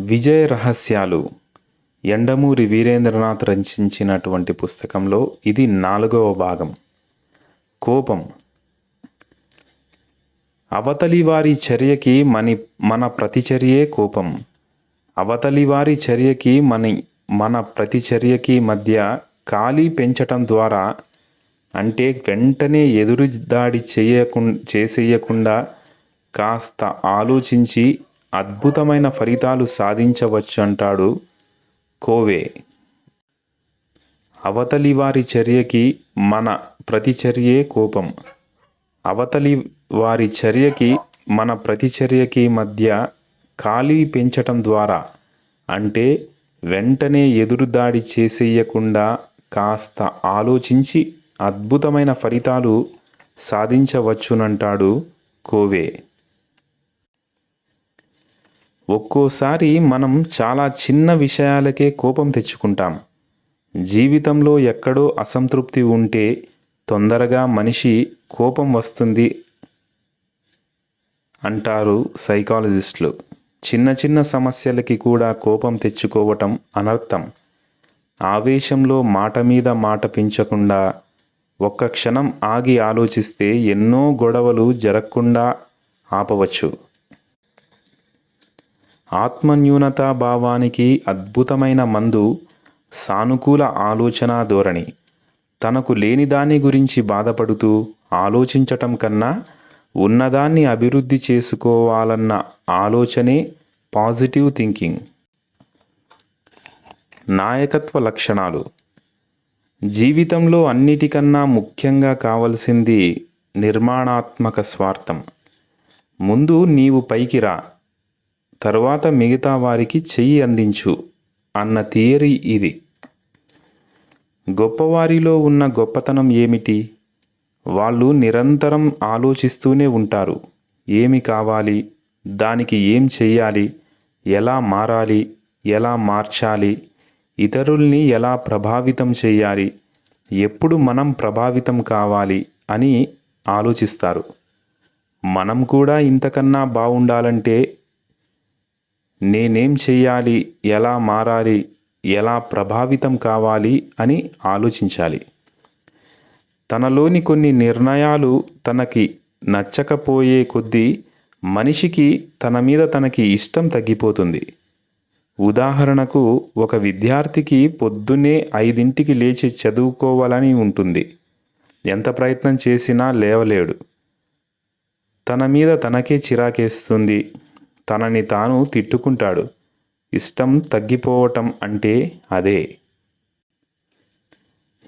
విజయ రహస్యాలు. ఎండమూరి వీరేంద్రనాథ్ రచించినటువంటి పుస్తకంలో ఇది నాలుగవ భాగం. కోపం. అవతలి వారి చర్యకి మని మన ప్రతిచర్యే కోపం. అవతలి వారి చర్యకి మన మన ప్రతిచర్యకి మధ్య ఖాళీ పెంచటం ద్వారా అంటే వెంటనే ఎదురు దాడి చేయకు చేసేయకుండా కాస్త ఆలోచించి అద్భుతమైన ఫలితాలు సాధించవచ్చు అంటాడు కోవే. అవతలి వారి చర్యకి మన ప్రతిచర్యే కోపం. అవతలి వారి చర్యకి మన ప్రతిచర్యకి మధ్య ఖాళీ పెంచటం ద్వారా అంటే వెంటనే ఎదురుదాడి చేసేయకుండా కాస్త ఆలోచించి అద్భుతమైన ఫలితాలు సాధించవచ్చునంటాడు కోవే. ఒక్కోసారి మనం చాలా చిన్న విషయాలకే కోపం తెచ్చుకుంటాం. జీవితంలో ఎక్కడో అసంతృప్తి ఉంటే తొందరగా మనిషి కోపం వస్తుంది అంటారు సైకాలజిస్టులు. చిన్న చిన్న సమస్యలకి కూడా కోపం తెచ్చుకోవటం అనర్థం. ఆవేశంలో మాట మీద మాట పెంచకుండా ఒక్క క్షణం ఆగి ఆలోచిస్తే ఎన్నో గొడవలు జరగకుండా ఆపవచ్చు. ఆత్మన్యూనతా భావానికి అద్భుతమైన మందు సానుకూల ఆలోచన ధోరణి. తనకు లేని దాని గురించి బాధపడుతూ ఆలోచించటం కన్నా ఉన్నదాన్ని అభివృద్ధి చేసుకోవాలన్న ఆలోచనే పాజిటివ్ థింకింగ్. నాయకత్వ లక్షణాలు. జీవితంలో అన్నిటికన్నా ముఖ్యంగా కావలసింది నిర్మాణాత్మక స్వార్థం. ముందు నీవు పైకి రా. తరువాత మిగతా వారికి చెయ్యి అందించు అన్న థియరీ ఇది. గొప్పవారిలో ఉన్న గొప్పతనం ఏమిటి? వాళ్ళు నిరంతరం ఆలోచిస్తూనే ఉంటారు. ఏమి కావాలి? దానికి ఏం చెయ్యాలి? ఎలా మారాలి? ఎలా మార్చాలి? ఇతరుల్ని ఎలా ప్రభావితం చేయాలి ఎప్పుడు మనం ప్రభావితం కావాలి అని ఆలోచిస్తారు. మనం కూడా ఇంతకన్నా బాగుండాలంటే నేనేం చెయ్యాలి? ఎలా మారాలి? ఎలా ప్రభావితం కావాలి? అని ఆలోచించాలి. తనలోని కొన్ని నిర్ణయాలు తనకి నచ్చకపోయే కొద్దీ మనిషికి తన మీద తనకి ఇష్టం తగ్గిపోతుంది. ఉదాహరణకు ఒక విద్యార్థికి పొద్దున్నే ఐదింటికి లేచి చదువుకోవాలని ఉంటుంది. ఎంత ప్రయత్నం చేసినా లేవలేడు. తన మీద తనకే చిరాకేస్తుంది. తనని తాను తిట్టుకుంటాడు. ఇష్టం తగ్గిపోవటం అంటే అదే.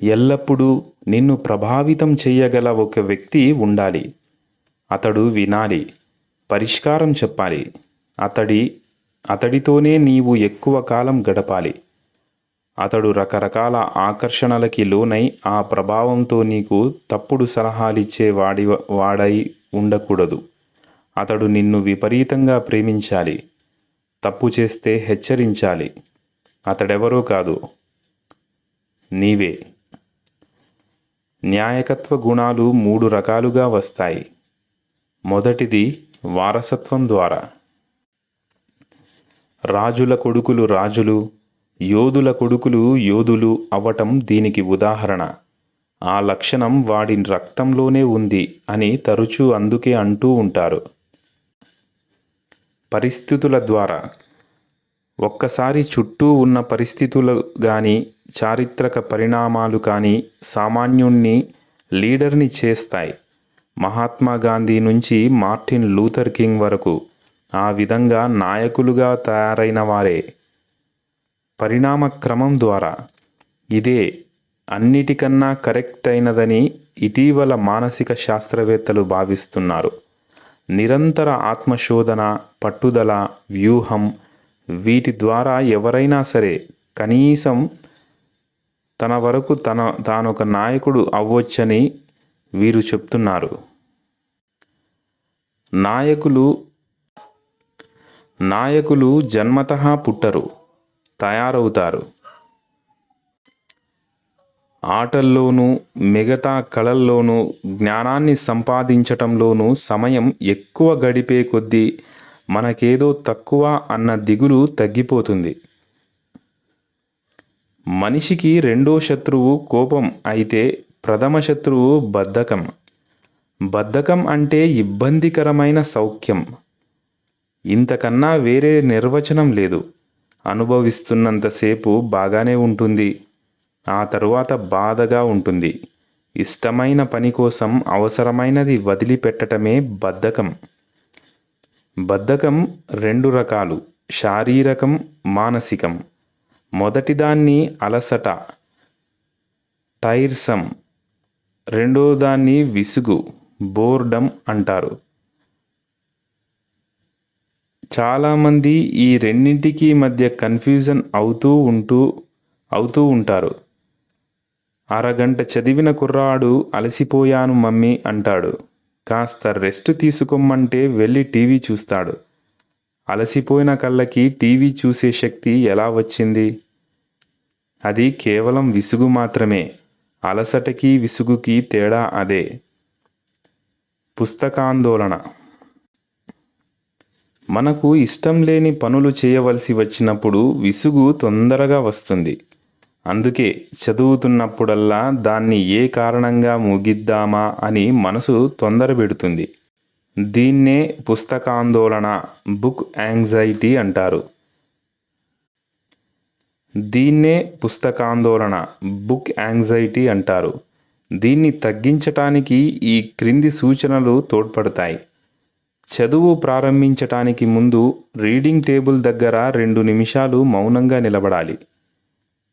ఎల్లప్పుడూ నిన్ను ప్రభావితం చేయగల ఒక వ్యక్తి ఉండాలి. అతడు వినాలి. పరిష్కారం చెప్పాలి. అతడి అతడితోనే నీవు ఎక్కువ కాలం గడపాలి. అతడు రకరకాల ఆకర్షణలకి లోనై ఆ ప్రభావంతో నీకు తప్పుడు సలహాలిచ్చే వాడి వాడై ఉండకూడదు. అతడు నిన్ను విపరీతంగా ప్రేమించాలి. తప్పు చేస్తే హెచ్చరించాలి. అతడెవరో కాదు. నీవే. న్యాయకత్వ గుణాలు మూడు రకాలుగా వస్తాయి. మొదటిది వారసత్వం ద్వారా. రాజుల కొడుకులు రాజులు యోధుల కొడుకులు యోధులు అవ్వటం దీనికి ఉదాహరణ. ఆ లక్షణం వాడి రక్తంలోనే ఉంది అని తరచూ అందుకే అంటూ ఉంటారు. పరిస్థితుల ద్వారా. ఒక్కసారి చుట్టూ ఉన్న పరిస్థితులు కానీ చారిత్రక పరిణామాలు కానీ సామాన్యుణ్ణి లీడర్ని చేస్తాయి. మహాత్మా గాంధీ నుంచి మార్టిన్ లూథర్ కింగ్ వరకు ఆ విధంగా నాయకులుగా తయారైన వారే. పరిణామ క్రమం ద్వారా ఇదే అన్నిటికన్నా కరెక్ట్ అయినదని ఇటీవల మానసిక శాస్త్రవేత్తలు భావిస్తున్నారు. నిరంతర ఆత్మశోధన పట్టుదల వ్యూహం వీటి ద్వారా ఎవరైనా సరే కనీసం తన వరకు తన తానొక నాయకుడు అవ్వొచ్చని వీరు చెప్తున్నారు. నాయకులు నాయకులు జన్మత పుట్టరు తయారవుతారు. ఆటల్లోనూ మిగతా కళల్లోనూ జ్ఞానాన్ని సంపాదించటంలోనూ సమయం ఎక్కువ గడిపే కొద్దీ మనకేదో తక్కువ అన్న దిగులు తగ్గిపోతుంది. మనిషికి రెండో శత్రువు కోపం అయితే ప్రథమ శత్రువు బద్ధకం. బద్ధకం అంటే ఇబ్బందికరమైన సౌఖ్యం. ఇంతకన్నా వేరే నిర్వచనం లేదు. అనుభవిస్తున్నంతసేపు బాగానే ఉంటుంది. ఆ తరువాత బాధగా ఉంటుంది. ఇష్టమైన పని కోసం అవసరమైనది వదిలిపెట్టటమే బద్ధకం. బద్ధకం రెండు రకాలు శారీరకం మానసికం. మొదటిదాన్ని అలసట టైర్సమ్ రెండో దాన్ని విసుగు బోర్డమ్ అంటారు. చాలామంది ఈ రెండింటికి మధ్య కన్ఫ్యూజన్ అవుతూ ఉంటూ అవుతూ ఉంటారు. అరగంట చదివిన కుర్రాడు అలసిపోయాను మమ్మీ అంటాడు. కాస్త రెస్ట్ తీసుకోమంటే వెళ్ళి టీవీ చూస్తాడు. అలసిపోయిన కళ్ళకి టీవీ చూసే శక్తి ఎలా వచ్చింది? అది కేవలం విసుగు మాత్రమే. అలసటకి విసుగుకి తేడా అదే. పుస్తకాందోళన. మనకు ఇష్టం లేని పనులు చేయవలసి వచ్చినప్పుడు విసుగు తొందరగా వస్తుంది. అందుకే చదువుతున్నప్పుడల్లా దాన్ని ఏ కారణంగా ముగిద్దామా అని మనసు తొందర పెడుతుంది. దీన్నే పుస్తకాందోళన బుక్ యాంగ్జైటీ అంటారు. దీన్నే పుస్తకాందోళన బుక్ యాంగ్జైటీ అంటారు. దీన్ని తగ్గించటానికి ఈ క్రింది సూచనలు తోడ్పడతాయి. చదువు ప్రారంభించటానికి ముందు రీడింగ్ టేబుల్ దగ్గర రెండు నిమిషాలు మౌనంగా నిలబడాలి.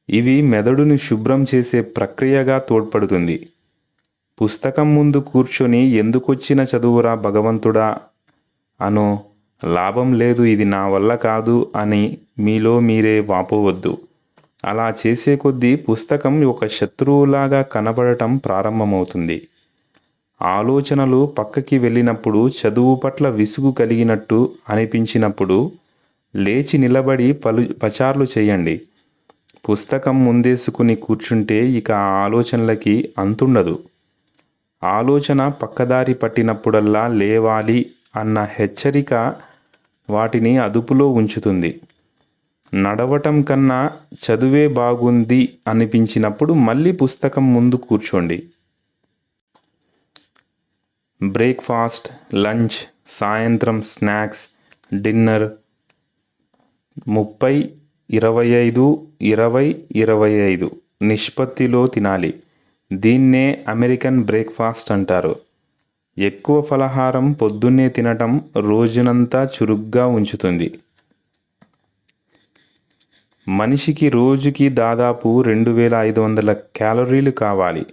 ఇవి మెదడుని శుభ్రం చేసే ప్రక్రియగా తోడ్పడుతుంది. పుస్తకం ముందు కూర్చొని ఎందుకొచ్చిన చదువురా భగవంతుడా? అనో లాభం లేదు ఇది నా వల్ల కాదు అని మీలో మీరే వాపోవద్దు. అలా చేసే కొద్దీ పుస్తకం ఒక శత్రువులాగా కనబడటం ప్రారంభమవుతుంది. ఆలోచనలు పక్కకి వెళ్ళినప్పుడు చదువు పట్ల విసుగు కలిగినట్టు అనిపించినప్పుడు లేచి నిలబడి పలు పచార్లు చేయండి. పుస్తకం ముందేసుకుని కూర్చుంటే ఇక ఆలోచనలకి అంతుండదు. ఆలోచన పక్కదారి పట్టినప్పుడల్లా లేవాలి అన్న హెచ్చరిక వాటిని అదుపులో ఉంచుతుంది. నడవటం కన్నా చదువే బాగుంది అనిపించినప్పుడు మళ్ళీ పుస్తకం ముందు కూర్చోండి. బ్రేక్ఫాస్ట్ లంచ్ సాయంత్రం స్నాక్స్ డిన్నర్ ముప్పై ఇరవై ఐదు ఇరవై ఇరవై ఐదు. నిష్పత్తిలో తినాలి. దీన్నే అమెరికన్ బ్రేక్ఫాస్ట్ అంటారు. ఎక్కువ ఫలహారం పొద్దున్నే తినటం రోజునంతా చురుగ్గా ఉంచుతుంది. మనిషికి రోజుకి దాదాపు రెండు వేల ఐదు వందల క్యాలరీలు కావాలి.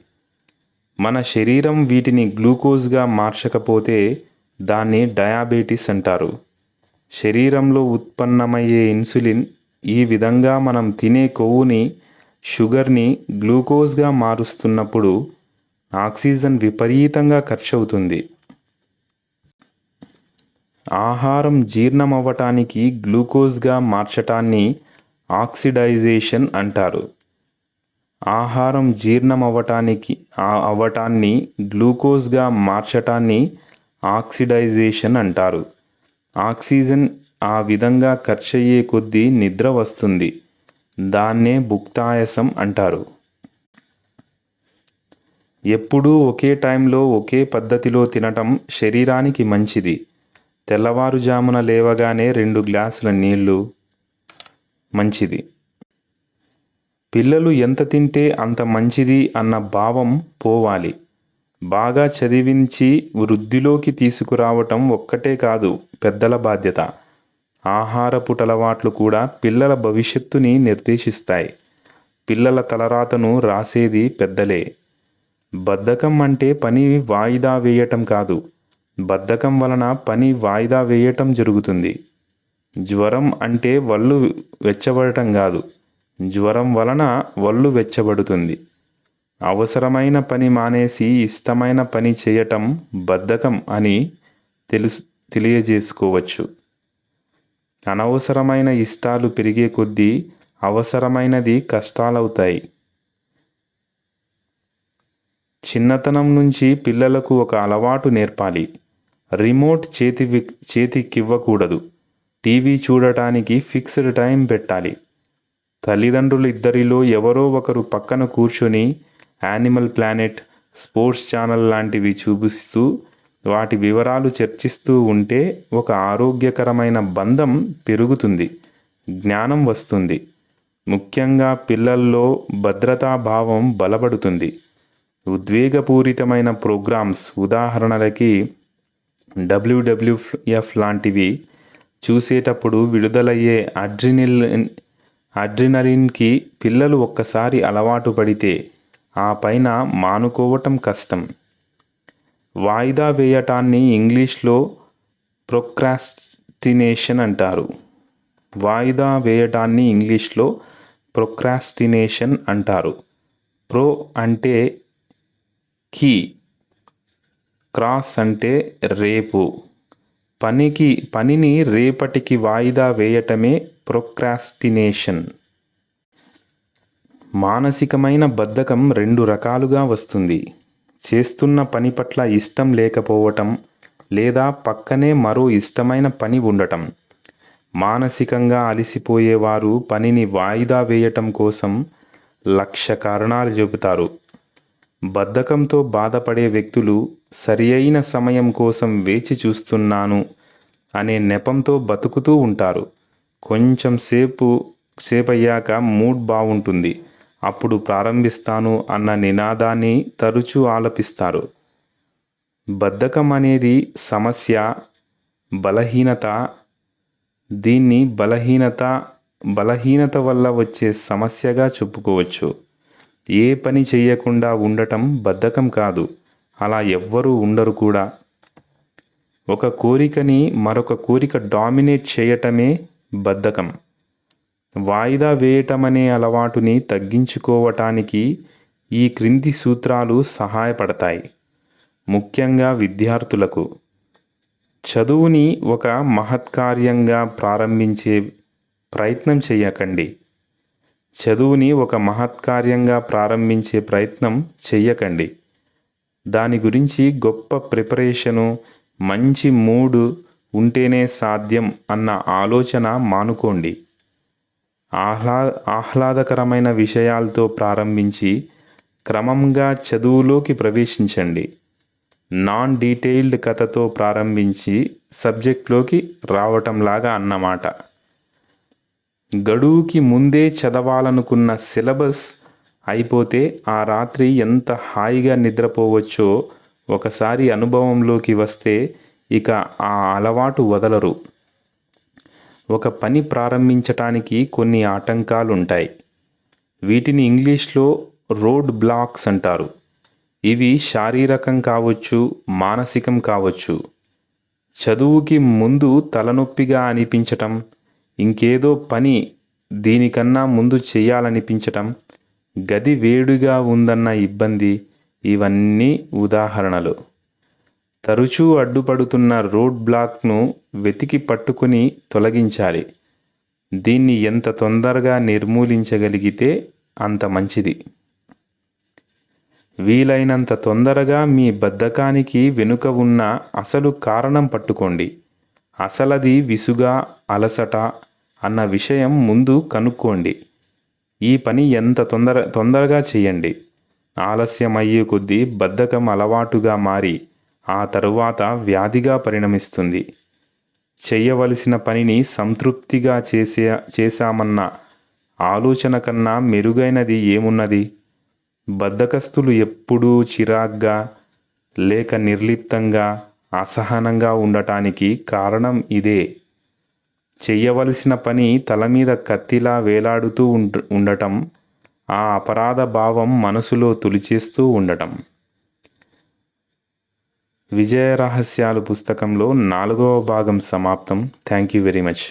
మన శరీరం వీటిని గ్లూకోజ్గా మార్చకపోతే దాన్ని డయాబెటీస్ అంటారు. శరీరంలో ఉత్పన్నమయ్యే ఇన్సులిన్ ఈ విధంగా మనం తినే కొవ్వుని షుగర్ని గ్లూకోజ్గా మారుస్తున్నప్పుడు ఆక్సిజన్ విపరీతంగా ఖర్చు అవుతుంది ఆహారం జీర్ణమవ్వటానికి గ్లూకోజ్గా మార్చటాన్ని ఆక్సిడైజేషన్ అంటారు. ఆహారం జీర్ణమవ్వటానికి అవ్వటాన్ని గ్లూకోజ్గా మార్చటాన్ని ఆక్సిడైజేషన్ అంటారు. ఆక్సిజన్ ఆ విధంగా ఖర్చయ్యే కొద్దీ నిద్ర వస్తుంది. దాన్నే భుక్తాయసం అంటారు. ఎప్పుడూ ఒకే టైంలో ఒకే పద్ధతిలో తినటం శరీరానికి మంచిది. తెల్లవారుజామున లేవగానే రెండు గ్లాసుల నీళ్ళు మంచిది. పిల్లలు ఎంత తింటే అంత మంచిది అన్న భావం పోవాలి. బాగా చదివించి వృద్ధిలోకి తీసుకురావటం ఒక్కటే కాదు పెద్దల బాధ్యత. ఆహారపు అలవాట్లు కూడా పిల్లల భవిష్యత్తుని నిర్దేశిస్తాయి. పిల్లల తలరాతను రాసేది పెద్దలే. బద్ధకం అంటే పని వాయిదా వేయటం కాదు. బద్ధకం వలన పని వాయిదా వేయటం జరుగుతుంది. జ్వరం అంటే వళ్ళు వెచ్చబడటం కాదు. జ్వరం వలన వళ్ళు వెచ్చబడుతుంది. అవసరమైన పని మానేసి ఇష్టమైన పని చేయటం బద్ధకం అని తెలుసు తెలియజేసుకోవచ్చు. అనవసరమైన ఇష్టాలు పెరిగే కొద్దీ అవసరమైనది కష్టాలవుతాయి. చిన్నతనం నుంచి పిల్లలకు ఒక అలవాటు నేర్పాలి. రిమోట్ చేతి చేతికివ్వకూడదు. టీవీ చూడటానికి ఫిక్స్డ్ టైం పెట్టాలి. తల్లిదండ్రులు ఇద్దరిలో ఎవరో ఒకరు పక్కన కూర్చొని యానిమల్ ప్లానెట్ స్పోర్ట్స్ ఛానల్ లాంటివి చూపిస్తూ వాటి వివరాలు చర్చిస్తూ ఉంటే ఒక ఆరోగ్యకరమైన బంధం పెరుగుతుంది జ్ఞానం వస్తుంది. ముఖ్యంగా పిల్లల్లో భద్రతా భావం బలపడుతుంది. ఉద్వేగపూరితమైన ప్రోగ్రామ్స్ ఉదాహరణలకి డబ్ల్యూడబ్ల్యూఎఫ్ లాంటివి చూసేటప్పుడు విడుదలయ్యే అడ్రినిల్ అడ్రినలిన్కి పిల్లలు ఒక్కసారి అలవాటు పడితే ఆ పైన మానుకోవటం కష్టం. వాయిదా వేయటాన్ని ఇంగ్లీష్లో ప్రొక్రాస్టినేషన్ అంటారు. వాయిదా వేయటాన్ని ఇంగ్లీష్లో ప్రొక్రాస్టినేషన్ అంటారు. ప్రో అంటే కీ క్రాస్ అంటే రేపు. పనికి పనిని రేపటికి వాయిదా వేయటమే ప్రొక్రాస్టినేషన్. మానసికమైన బద్ధకం రెండు రకాలుగా వస్తుంది. చేస్తున్న పని పట్ల ఇష్టం లేకపోవటం లేదా పక్కనే మరో ఇష్టమైన పని ఉండటం. మానసికంగా అలసిపోయేవారు పనిని వాయిదా వేయటం కోసం లక్ష కారణాలు చెబుతారు. బద్ధకంతో బాధపడే వ్యక్తులు సరి అయిన సమయం కోసం వేచి చూస్తున్నాను అనే నెపంతో బతుకుతూ ఉంటారు. కొంచెం సేపు సేపయ్యాక మూడ్ బాగుంటుంది అప్పుడు ప్రారంభిస్తాను అన్న నినాదాన్ని తరచూ ఆలపిస్తారు. బద్ధకం అనేది సమస్య బలహీనత దీన్ని బలహీనత బలహీనత వల్ల వచ్చే సమస్యగా చెప్పుకోవచ్చు. ఏ పని చేయకుండా ఉండటం బద్ధకం కాదు అలా ఎవ్వరూ ఉండరు కూడా. ఒక కోరికని మరొక కోరిక డామినేట్ చేయటమే బద్ధకం. వాయిదా వేయటం అనే అలవాటుని తగ్గించుకోవటానికి ఈ క్రింది సూత్రాలు సహాయపడతాయి. ముఖ్యంగా విద్యార్థులకు. చదువుని ఒక మహత్కార్యంగా ప్రారంభించే ప్రయత్నం చేయకండి. చదువుని ఒక మహత్కార్యంగా ప్రారంభించే ప్రయత్నం చెయ్యకండి దాని గురించి గొప్ప ప్రిపరేషను మంచి మూడు ఉంటేనే సాధ్యం అన్న ఆలోచన మానుకోండి. ఆహ్లా ఆహ్లాదకరమైన విషయాలతో ప్రారంభించి క్రమంగా చదువులోకి ప్రవేశించండి. నాన్ డీటెయిల్డ్ కథతో ప్రారంభించి సబ్జెక్ట్లోకి రావటంలాగా అన్నమాట. గడువుకి ముందే చదవాలనుకున్న సిలబస్ అయిపోతే ఆ రాత్రి ఎంత హాయిగా నిద్రపోవచ్చో ఒకసారి అనుభవంలోకి వస్తే ఇక ఆ అలవాటు వదలరు. ఒక పని ప్రారంభించటానికి కొన్ని ఆటంకాలు ఉంటాయి వీటిని ఇంగ్లీష్లో రోడ్ బ్లాక్స్ అంటారు. ఇవి శారీరకం కావచ్చు మానసికం కావచ్చు. చదువుకి ముందు తలనొప్పిగా అనిపించటం ఇంకేదో పని దీనికన్నా ముందు చేయాలనిపించటం గది వేడిగా ఉందన్న ఇబ్బంది ఇవన్నీ ఉదాహరణలు. తరచూ అడ్డుపడుతున్న రోడ్ బ్లాక్ను వెతికి పట్టుకుని తొలగించాలి. దీన్ని ఎంత తొందరగా నిర్మూలించగలిగితే అంత మంచిది. వీలైనంత తొందరగా మీ బద్ధకానికి వెనుక ఉన్న అసలు కారణం పట్టుకోండి. అసలది విసుగా అలసట అన్న విషయం ముందు కనుక్కోండి. ఈ పని ఎంత తొందర తొందరగా చేయండి. ఆలస్యం అయ్యే కొద్దీ బద్ధకం అలవాటుగా మారి ఆ తరువాత వ్యాధిగా పరిణమిస్తుంది. చేయవలసిన పనిని సంతృప్తిగా చేసే చేశామన్న ఆలోచన కన్నా మెరుగైనది ఏమున్నది? బద్ధకస్తులు ఎప్పుడూ చిరాగ్గా లేక నిర్లిప్తంగా అసహనంగా ఉండటానికి కారణం ఇదే. చెయ్యవలసిన పని తల మీద కత్తిలా వేలాడుతూ ఉండటం ఆ అపరాధ భావం మనసులో తులిచేస్తూ ఉండటం. విజయ రహస్యాలు పుస్తకంలో నాలుగవ భాగం సమాప్తం. Thank you very much